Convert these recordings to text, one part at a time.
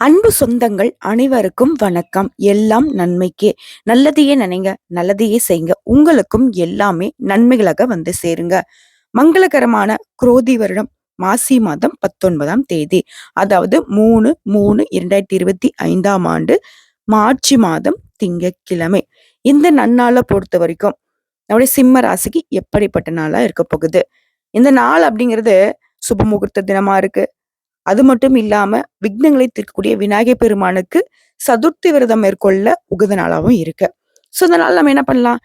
அன்பு சொந்தங்கள் அனைவருக்கும் வணக்கம். எல்லாம் நன்மைக்கே. நல்லதையே நினைங்க நல்லதையே செய்யுங்க. உங்களுக்கும் எல்லாமே நன்மைகளாக வந்து சேருங்க. மங்களகரமான குரோதி வருடம் மாசி மாதம் பத்தொன்பதாம் தேதி. அதாவது மூணு மூணு இரண்டாயிரத்தி இருபத்தி ஐந்தாம் ஆண்டு மார்ச் மாதம் திங்கட்கிழமை. இந்த நன்னாளை பொறுத்த வரைக்கும் நம்முடைய சிம்ம ராசிக்கு எப்படிப்பட்ட நாளா இருக்க போகுது? இந்த நாள் அப்படிங்கிறது சுப முகூர்த்த தினமா இருக்கு. அது மட்டும் இல்லாம விக்னங்களை தீர்க்கக்கூடிய விநாயகர் பெருமானுக்கு சதுர்த்தி விரதம் மேற்கொள்ள உகந்த நாளாகவும் இருக்கு. ஸோ இந்த நாள் நம்ம என்ன பண்ணலாம்?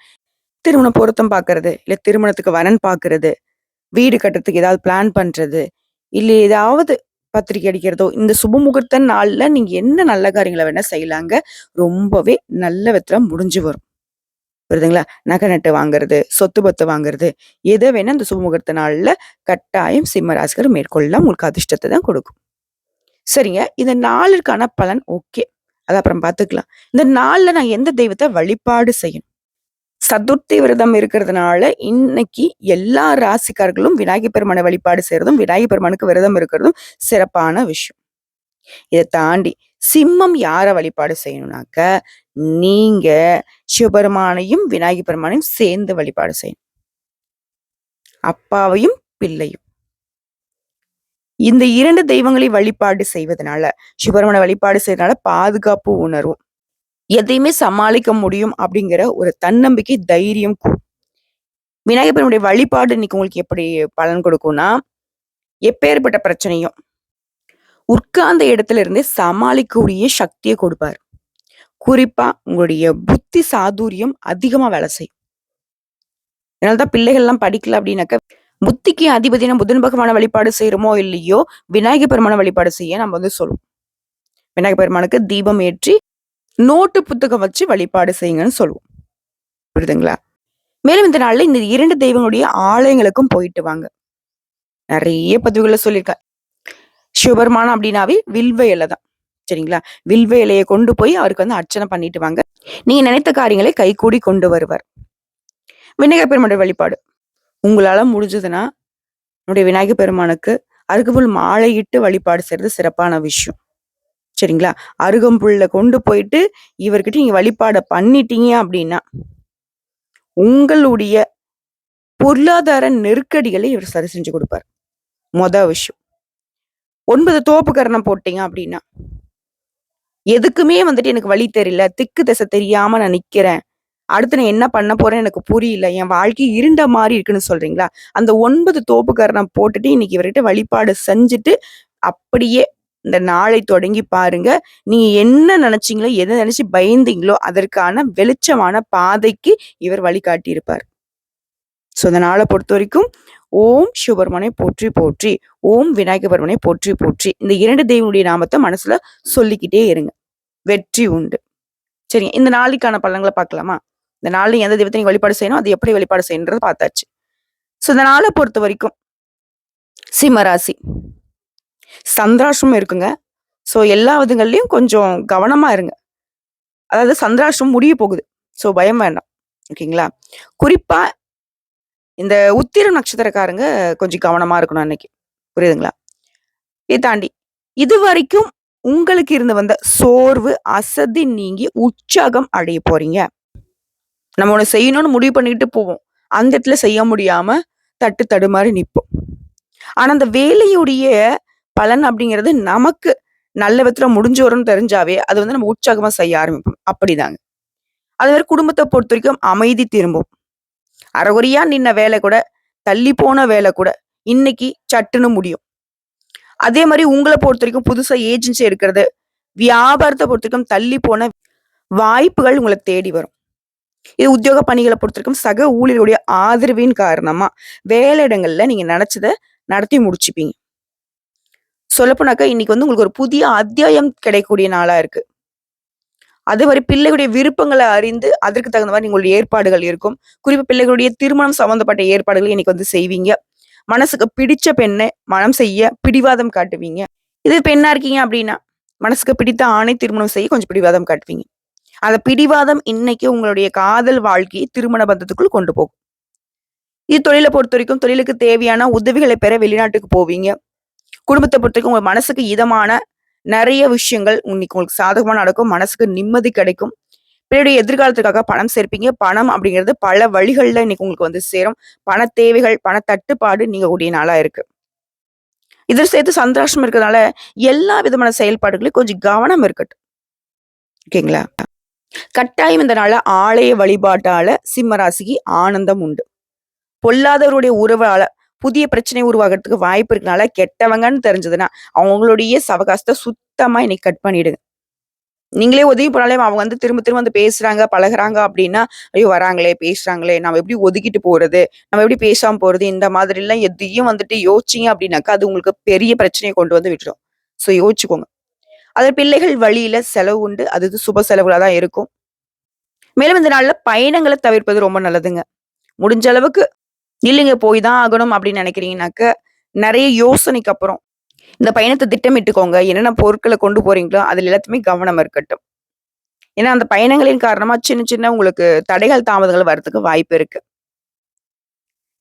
திருமண பொருத்தம் பார்க்கறது இல்லை திருமணத்துக்கு வரன் பார்க்கறது வீடு கட்டுறதுக்கு ஏதாவது பிளான் பண்றது இல்லை ஏதாவது பத்திரிக்கை அடிக்கிறதோ இந்த சுப முகூர்த்த நாளில் நீங்கள் என்ன நல்ல காரியங்களை வேணால் செய்யலாங்க. ரொம்பவே நல்ல விதத்தில் முடிஞ்சு வரும். புரியுதுங்களா? நகை நட்டு வாங்குறது சொத்து பத்து வாங்குறது எதை வேணா இந்த சுபமுகூர்த்த நாளில் கட்டாயம் சிம்ம ராசிகர் மேற்கொள்ளலாம். உங்களுக்கு அதிர்ஷ்டத்தை தான் கொடுக்கும். சரிங்க. இந்த நாளுக்கான பலன் ஓகே. அது அப்புறம் பார்த்துக்கலாம். இந்த நாளில் நான் எந்த தெய்வத்தை வழிபாடு செய்யணும்? சதுர்த்தி விரதம் இருக்கிறதுனால இன்னைக்கு எல்லா ராசிக்காரர்களும் விநாயகர் பெருமானை வழிபாடு செய்யறதும் விநாயகர் பெருமானுக்கு விரதம் இருக்கிறதும் சிறப்பான விஷயம். இதை தாண்டி சிம்மம் யாரை வழிபாடு செய்யணும்னாக்க நீங்க சிவபெருமானையும் விநாயகர் பெருமானையும் சேர்ந்து வழிபாடு செய்யணும். அப்பாவையும் பிள்ளையும். இந்த இரண்டு தெய்வங்களை வழிபாடு செய்வதனால சிவபெருமான வழிபாடு செய்யறதுனால பாதுகாப்பு உணர்வும் எதையுமே சமாளிக்க முடியும் அப்படிங்கிற ஒரு தன்னம்பிக்கை தைரியம் விநாயகர் பெருமானுடைய வழிபாடு இன்னைக்கு உங்களுக்கு எப்படி பலன் கொடுக்கும்னா எப்பேற்பட்ட பிரச்சனையும் உட்கார்ந்த இடத்துல இருந்தே சமாளிக்கக்கூடிய சக்தியை கொடுப்பார். குறிப்பா உங்களுடைய புத்தி சாதுரியம் அதிகமா வேலை செய்யும். அதனாலதான் பிள்ளைகள் எல்லாம் படிக்கல அப்படின்னாக்க புத்திக்கு அதிபதினா புதன் பகவான வழிபாடு செய்யறோமோ இல்லையோ விநாயகர் பெருமான வழிபாடு செய்ய நம்ம வந்து சொல்லுவோம். விநாயகர் பெருமானுக்கு தீபம் ஏற்றி நோட்டு புத்தகம் வச்சு வழிபாடு செய்யுங்கன்னு சொல்லுவோம். புரியுதுங்களா? மேலும் இந்த நாள்ல இந்த இரண்டு தெய்வங்களுடைய ஆலயங்களுக்கும் போயிட்டு வாங்க. நிறைய பதிவுகளை சொல்லியிருக்காரு சிவபெருமானம் அப்படின்னாவே வில்வையில தான். சரிங்களா? வில்வேலையை கொண்டு போய் அவருக்கு வந்து அர்ச்சனை பண்ணிட்டு வாங்க. நீங்க நினைத்த காரியங்களை கைகூடி கொண்டு வருவார். விநாயகர் பெருமாள் வழிபாடு. உங்களால முடிஞ்சதுன்னா என்னுடைய விநாயகர் பெருமானுக்கு அருகம்புல் மாலையிட்டு வழிபாடு செய்யறது சிறப்பான விஷயம். சரிங்களா? அருகம்புல்ல கொண்டு போயிட்டு இவர்கிட்ட நீங்க வழிபாடை பண்ணிட்டீங்க அப்படின்னா உங்களுடைய பொருளாதார நெருக்கடிகளை இவர் சரி செஞ்சு கொடுப்பார். மொத விஷயம். ஒன்பது தோப்பு கரணம் போட்டீங்க அப்படின்னா எதுக்குமே வந்துட்டு எனக்கு வழி தெரியல. திக்கு திசை தெரியாம நான் நிக்கிறேன். அடுத்து நான் என்ன பண்ண போறேன்னு எனக்கு புரியல. என் வாழ்க்கை இருண்ட மாதிரி இருக்குன்னு சொல்றீங்களா? அந்த ஒன்பது தோப்புக்காரனை போட்டுட்டு இன்னைக்கு இவர்கிட்ட வழிபாடு செஞ்சுட்டு அப்படியே இந்த நாளை தொடங்கி பாருங்க. நீங்க என்ன நினைச்சீங்களோ எதை நினைச்சு பயந்தீங்களோ அதற்கான வெளிச்சமான பாதைக்கு இவர் வழிகாட்டியிருப்பார். ஸோ அந்த நாளை பொறுத்த வரைக்கும் ஓம் சிவபெருமனை போற்றி போற்றி ஓம் விநாயக பெருமனை போற்றி போற்றி இந்த இரண்டு தெய்வனுடைய நாமத்தை மனசுல சொல்லிக்கிட்டே இருங்க. வெற்றி உண்டு. சரிங்க இந்த நாளைக்கான பலன்களை பார்க்கலாமா? இந்த நாளில் எந்த தெய்வத்தை நீங்க வழிபாடு செய்யணும் அது எப்படி வழிபாடு செய்யணுன்றது பார்த்தாச்சு. ஸோ இந்த நாளை பொறுத்த வரைக்கும் சிம்மராசி. சந்திராஷ்டமும் இருக்குங்க. ஸோ எல்லா விதங்கள்லையும் கொஞ்சம் கவனமா இருங்க. அதாவது சந்திராஷ்டம் முடிய போகுது. ஸோ பயம் வேண்டாம். ஓகேங்களா? குறிப்பா இந்த உத்திர நட்சத்திரக்காரங்க கொஞ்சம் கவனமா இருக்கணும் அன்னைக்கு. புரியுதுங்களா? இதை தாண்டி இது வரைக்கும் உங்களுக்கு இருந்து வந்த சோர்வு அசதி நீங்கி உற்சாகம் அடைய போறீங்க. நம்ம ஒன்று செய்யணும்னு முடிவு பண்ணிட்டு போவோம். அந்த இடத்துல செய்ய முடியாம தட்டு தடுமாறி நிற்போம் ஆனா அந்த வேலையுடைய பலன் அப்படிங்கிறது நமக்கு நல்ல விதத்துல முடிஞ்சு வரும்னு தெரிஞ்சாவே அது வந்து நம்ம உற்சாகமா செய்ய ஆரம்பிப்போம். அப்படிதாங்க. அது மாதிரி குடும்பத்தை பொறுத்த வரைக்கும் அமைதி திரும்பும். அறகுறையா நின்ன வேலை கூட தள்ளி போன வேலை கூட இன்னைக்கு சட்டுன்னு முடியும். அதே மாதிரி உங்களை பொறுத்த வரைக்கும் புதுசா ஏஜென்சி எடுக்கிறது வியாபாரத்தை பொறுத்த வரைக்கும் தள்ளி போன வாய்ப்புகள் உங்களை தேடி வரும். இது உத்தியோக பணிகளை பொறுத்த வரைக்கும் சக ஊழியர்களுடைய ஆதரவின் காரணமா வேலையிடங்கள்ல நீங்க நினைச்சதை நடத்தி முடிச்சுப்பீங்க. சொல்லப்போனாக்கா இன்னைக்கு வந்து உங்களுக்கு ஒரு புதிய அத்தியாயம் கிடைக்கக்கூடிய நாளா இருக்கு. அதே மாதிரி பிள்ளைகளுடைய விருப்பங்களை அறிந்து அதற்கு தகுந்த மாதிரி உங்களுடைய ஏற்பாடுகள் இருக்கும். குறிப்பாக பிள்ளைகளுடைய திருமணம் சம்பந்தப்பட்ட ஏற்பாடுகளை இன்னைக்கு வந்து செய்வீங்க. மனசுக்கு பிடிச்ச பெண்ணை மனம் செய்ய பிடிவாதம் காட்டுவீங்க. இது பெண்ணா இருக்கீங்க அப்படின்னா மனசுக்கு பிடித்த ஆணை திருமணம் செய்ய கொஞ்சம் பிடிவாதம் காட்டுவீங்க. அந்த பிடிவாதம் இன்னைக்கு உங்களுடைய காதல் வாழ்க்கையை திருமண பந்தத்துக்குள் கொண்டு போகும். இது தொழிலை பொறுத்த வரைக்கும் தொழிலுக்கு தேவையான உதவிகளை பெற வெளிநாட்டுக்கு போவீங்க. குடும்பத்தை பொறுத்த வரைக்கும் உங்க மனசுக்கு இதமான நிறைய விஷயங்கள் இன்னைக்கு உங்களுக்கு சாதகமா நடக்கும். மனசுக்கு நிம்மதி கிடைக்கும். பின்னாடி எதிர்காலத்துக்காக பணம் சேர்ப்பீங்க. பணம் அப்படிங்கிறது பல வழிகள்ல இன்னைக்கு உங்களுக்கு வந்து சேரும். பண தேவைகள், பண தட்டுப்பாடு நீங்கக்கூடிய நாளா இருக்கு. இதில் சேர்த்து சந்தோஷம் இருக்கிறதுனால, எல்லா விதமான செயல்பாடுகளையும் கொஞ்சம் கவனம் இருக்கட்டும். ஓகேங்களா? கட்டாயம் இந்த நாள ஆலய வழிபாட்டால சிம்ம ராசிக்கு ஆனந்தம் உண்டு. பொல்லாதவருடைய உறவால புதிய பிரச்சனை உருவாகுறதுக்கு வாய்ப்பு இருக்கனால, கெட்டவங்கன்னு தெரிஞ்சதுன்னா, அவங்களுடைய சவகாசத்தை சுத்தமா இன்னைக்கு கட் பண்ணிடுங்க. நீங்களே உதவி பண்ணாலே அவங்க வந்து திரும்ப திரும்ப வந்து பேசுறாங்க, பழகுறாங்க அப்படின்னா, ஐயோ! வராங்களே, பேசுறாங்களே, நம்ம எப்படி ஒதுக்கிட்டு போறது? நம்ம எப்படி பேசாம போறது? இந்த மாதிரிலாம் எதையும் வந்துட்டு யோசிச்சீங்க அப்படின்னாக்கா, அது உங்களுக்கு பெரிய பிரச்சனையை கொண்டு வந்து விட்டுரும். ஸோ யோசிச்சுக்கோங்க. அது பிள்ளைகள் வழியில செலவு உண்டு. அது இது சுப செலவுல தான் இருக்கும். மேலும் இந்த நாளில் பயணங்களை தவிர்ப்பது ரொம்ப நல்லதுங்க. முடிஞ்ச அளவுக்கு இல்லைங்க போய் தான் ஆகணும் அப்படின்னு நினைக்கிறீங்கனாக்க, நிறைய யோசனைக்கு அப்புறம் இந்த பயணத்தை திட்டமிட்டுக்கோங்க. என்னென்ன பொருட்களை கொண்டு போறீங்களோ, அதில் எல்லாத்துலயுமே கவனம் இருக்கட்டும். ஏன்னா, அந்த பயணங்களின் காரணமா சின்ன சின்ன உங்களுக்கு தடைகள், தாமதங்கள் வர்றதுக்கு வாய்ப்பு இருக்கு.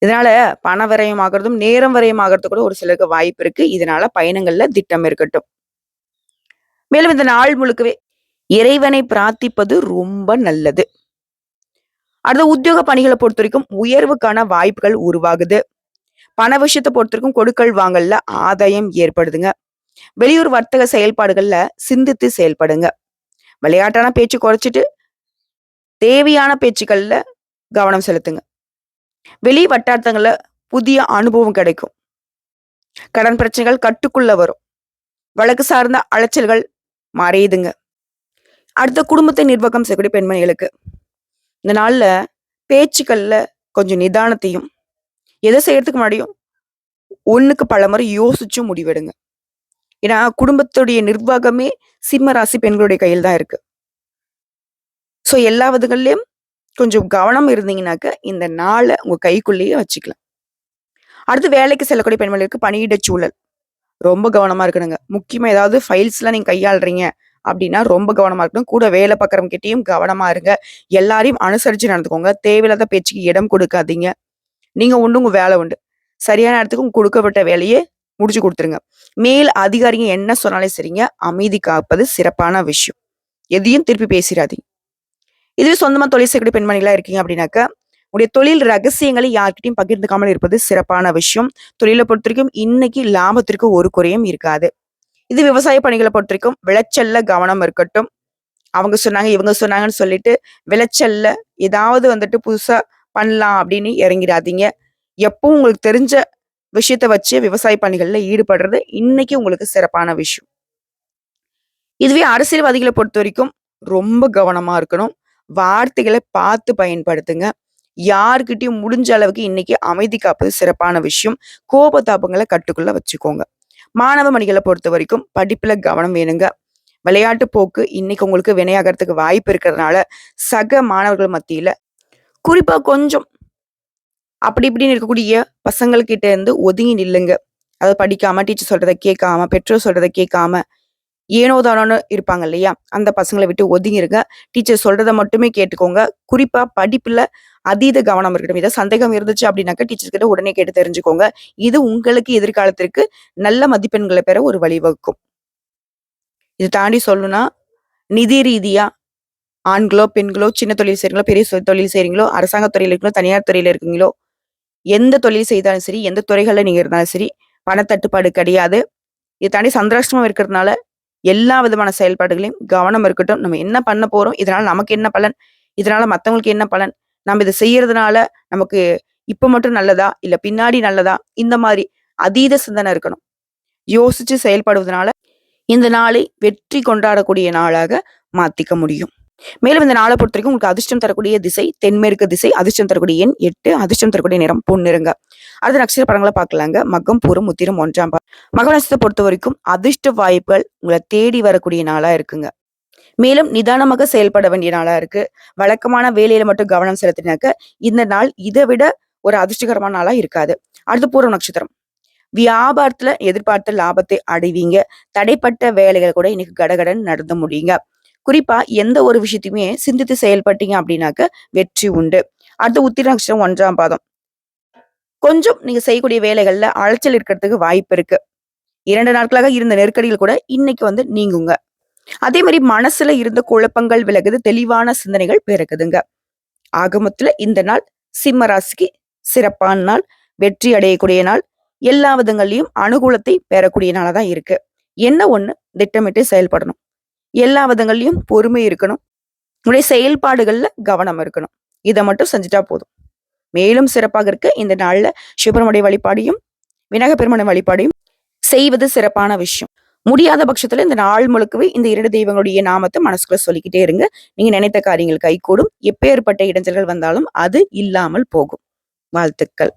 இதனால பண விரயம் ஆகுறதும், நேரம் விரயம் ஆகிறது கூட ஒரு சிலருக்கு வாய்ப்பு இருக்கு. இதனால பயணங்கள்ல திட்டம் இருக்கட்டும். மேலும் இந்த நாள் முழுக்கவே இறைவனை பிரார்த்திப்பது ரொம்ப நல்லது. அடுத்த உத்தியோக பணிகளை பொறுத்த வரைக்கும் உயர்வுக்கான வாய்ப்புகள் உருவாகுது. பண விஷயத்த பொறுத்தவரைக்கும் கொடுக்கல் வாங்கல்ல ஆதாயம் ஏற்படுதுங்க. வெளியூர் வர்த்தக செயல்பாடுகள்ல சிந்தித்து செயல்படுங்க. விளையாட்டான பேச்சு குறைச்சிட்டு, தேவையான பேச்சுக்கள்ல கவனம் செலுத்துங்க. வெளி வட்டாரங்கள்ல புதிய அனுபவம் கிடைக்கும். கடன் பிரச்சனைகள் கட்டுக்குள்ள வரும். வழக்கு சார்ந்த அலைச்சல்கள் மறையுதுங்க. அடுத்த குடும்பத்தை நிர்வாகம் செய்யக்கூடிய பெண்மணிகளுக்கு, இந்த நாளில் பேச்சுக்களில் கொஞ்சம் நிதானத்தையும், எதை செய்யறதுக்கு முன்னாடியும் ஒன்றுக்கு பல முறை யோசிச்சு முடிவெடுங்க. ஏன்னா, குடும்பத்துடைய நிர்வாகமே சிம்ம ராசி பெண்களுடைய கையில் தான் இருக்கு. ஸோ எல்லா விதங்கள்லையும் கொஞ்சம் கவனம் இருந்தீங்கன்னாக்க இந்த நாளை உங்க கைக்குள்ளேயே வச்சுக்கலாம். அடுத்து வேலைக்கு செல்லக்கூடிய பெண்களுக்கு பணியிட சூழல். ரொம்ப கவனமா இருக்கணுங்க. முக்கியமா ஏதாவது ஃபைல்ஸ்லாம் நீங்க கையாளுறீங்க அப்படின்னா, ரொம்ப கவனமா இருக்கணும். கூட வேலை பார்க்குறவங்ககிட்டயும் கவனமா இருங்க. எல்லாரையும் அனுசரிச்சு நடந்துக்கோங்க. தேவையில்லாத பேச்சுக்கு இடம் கொடுக்காதீங்க. நீங்க உண்டு, உங்க வேலை உண்டு. சரியான இடத்துக்கும் உங்க கொடுக்கப்பட்ட வேலையை முடிச்சு கொடுத்துருங்க மேல் அதிகாரிங்க என்ன சொன்னாலும் சரிங்க, அமைதி காப்பது சிறப்பான விஷயம். எதையும் திருப்பி பேசிடாதீங்க இதுவே சொந்தமா தொழில் செய்யக்கூடிய பெண்மணிகளா இருக்கீங்க அப்படின்னாக்க, உங்களுடைய தொழில் ரகசியங்களை யார்கிட்டையும் பகிர்ந்துக்காமல் இருப்பது சிறப்பான விஷயம். தொழில பொறுத்தவரைக்கும் இன்னைக்கு லாபத்திற்கு ஒரு குறையும் இருக்காது. இது விவசாய பணிகளை பொறுத்திருக்கும் விளைச்சல்ல கவனம் இருக்கட்டும். அவங்க சொன்னாங்க, இவங்க சொன்னாங்கன்னு சொல்லிட்டு, விளைச்சல்ல ஏதாவது வந்துட்டு புதுசா பண்ணலாம் அப்படின்னு இறங்கிடாதீங்க. எப்பவும் உங்களுக்கு தெரிஞ்ச விஷயத்த வச்சு விவசாய பணிகள்ல ஈடுபடுறது இன்னைக்கு உங்களுக்கு சிறப்பான விஷயம். இதுவே அரசியல்வாதிகளை பொறுத்த வரைக்கும் ரொம்ப கவனமா இருக்கணும். வார்த்தைகளை பார்த்து பயன்படுத்துங்க. யார்கிட்டயும் முடிஞ்ச அளவுக்கு இன்னைக்கு அமைதி காப்பது சிறப்பான விஷயம். கோபத்தாபங்களை கட்டுக்குள்ள வச்சுக்கோங்க. மாணவ மணிகளை பொறுத்த வரைக்கும் படிப்புல கவனம் வேணுங்க. விளையாட்டு போக்கு இன்னைக்கு உங்களுக்கு வினையாகிறதுக்கு வாய்ப்பு இருக்கிறதுனால, சக மாணவர்கள் மத்தியில குறிப்பா கொஞ்சம் அப்படி இப்படின்னு இருக்கக்கூடிய பசங்கள்கிட்ட இருந்து ஒதுங்கி நில்லுங்க. அதை படிக்காம, டீச்சர் சொல்றதை கேட்காம, பெற்றோர் சொல்றதை கேட்காம, ஏனோ தானோன்னு இருப்பாங்க இல்லையா? அந்த பசங்களை விட்டு ஒதுங்கிருங்க. டீச்சர் சொல்றத மட்டுமே கேட்டுக்கோங்க. குறிப்பா படிப்புல அதீத கவனம் இருக்கணும் இதை சந்தேகம் இருந்துச்சு அப்படின்னாக்க டீச்சர் கிட்ட உடனே கேட்டு தெரிஞ்சுக்கோங்க. இது உங்களுக்கு எதிர்காலத்திற்கு நல்ல மதிப்பெண்களை பெற ஒரு வழிவகுக்கும். இது தாண்டி சொல்லணும்னா, நிதி ரீதியா ஆண்களோ, பெண்களோ, சின்ன தொழில் செய்றீங்களோ, பெரிய தொழில் செய்றீங்களோ, அரசாங்க துறையில் இருக்கீங்களோ, தனியார் துறையில இருக்கீங்களோ, எந்த தொழில் செய்தாலும் சரி, எந்த துறைகளில் நீங்க இருந்தாலும் சரி, பணத்தட்டுப்பாடு கிடையாது. இதை தாண்டி சந்திராஷ்டமம் இருக்கிறதுனால, எல்லா விதமான செயல்பாடுகளையும் கவனம் இருக்கட்டும். நம்ம என்ன பண்ண போறோம்? இதனால நமக்கு என்ன பலன்? இதனால மற்றவங்களுக்கு என்ன பலன்? நம்ம இதை செய்யறதுனால நமக்கு இப்போ மட்டும் நல்லதா? இல்லை பின்னாடி நல்லதா? இந்த மாதிரி அதீத சிந்தனை இருக்கணும். யோசிச்சு செயல்படுவதனால, இந்த நாளை வெற்றி கொண்டாடக்கூடிய நாளாக மாத்திக்க முடியும். மேலும் இந்த நாள பொறுத்தவரைக்கும் உங்களுக்கு அதிர்ஷ்டம் தரக்கூடிய திசை தென்மேற்கு திசை, அதிர்ஷ்டம் தரக்கூடிய எண் எட்டு அதிர்ஷ்டம் தரக்கூடிய நிறம் பொன்னிறங்க. அடுத்த நட்சத்திர படங்களை பார்க்கலாங்க. மகம், பூரம், உத்திரம் 1ஆம் பாதம். மக பொறுத்த வரைக்கும் அதிர்ஷ்ட வாய்ப்புகள் உங்களை தேடி வரக்கூடிய நாளா இருக்குங்க. மேலும் நிதானமாக செயல்பட வேண்டிய நாளா இருக்கு. வழக்கமான வேலையில மட்டும் கவனம் செலுத்தினாக்க, இந்த நாள் இத விட ஒரு அதிர்ஷ்டகரமான நாளா இருக்காது. அடுத்து பூரம் நட்சத்திரம். வியாபாரத்துல எதிர்பார்த்த லாபத்தை அடைவீங்க. தடைப்பட்ட வேலைகள் கூட இன்னைக்கு கடகடன் நடந்து முடியுங்க. குறிப்பா எந்த ஒரு விஷயத்தையுமே சிந்தித்து செயல்பட்டீங்க அப்படின்னாக்க வெற்றி உண்டு. அடுத்து உத்திர நட்சத்திரம் ஒன்றாம் பாதம். கொஞ்சம் நீங்க செய்யக்கூடிய வேலைகள்ல அலைச்சல் இருக்கிறதுக்கு வாய்ப்பு இருக்கு. இரண்டு நாட்களாக இருந்த நெருக்கடிகள் கூட இன்னைக்கு வந்து நீங்குங்க. அதே மாதிரி மனசுல இருந்த குழப்பங்கள் விலகுது. தெளிவான சிந்தனைகள் பிறகுதுங்க ஆகமத்துல இந்த நாள் சிம்ம ராசிக்கு சிறப்பான நாள். வெற்றி அடையக்கூடிய நாள். எல்லா விதங்கள்லையும் அனுகூலத்தை பெறக்கூடிய நாளாக தான் இருக்கு. என்ன ஒண்ணு திட்டமிட்டு செயல்படணும். எல்லா விதங்கள்லையும் பொறுமை இருக்கணும். உங்களுடைய செயல்பாடுகள்ல கவனம் இருக்கணும். இதை மட்டும் செஞ்சுட்டா போதும். மேலும் சிறப்பாக இருக்க இந்த நாள்ல சிவபெருமானுடைய வழிபாடையும், விநாயகர் பெருமானின் வழிபாடையும் செய்வது சிறப்பான விஷயம். முடியாத பட்சத்துல இந்த நாள் முழுக்கவே இந்த இரண்டு தெய்வங்களுடைய நாமத்தை மனசுக்குள்ள சொல்லிக்கிட்டே இருங்க. நீங்க நினைத்த காரியங்கள் கைகூடும். எப்பேற்பட்ட இடைஞ்சல்கள் வந்தாலும் அது இல்லாமல் போகும். வாழ்த்துக்கள்.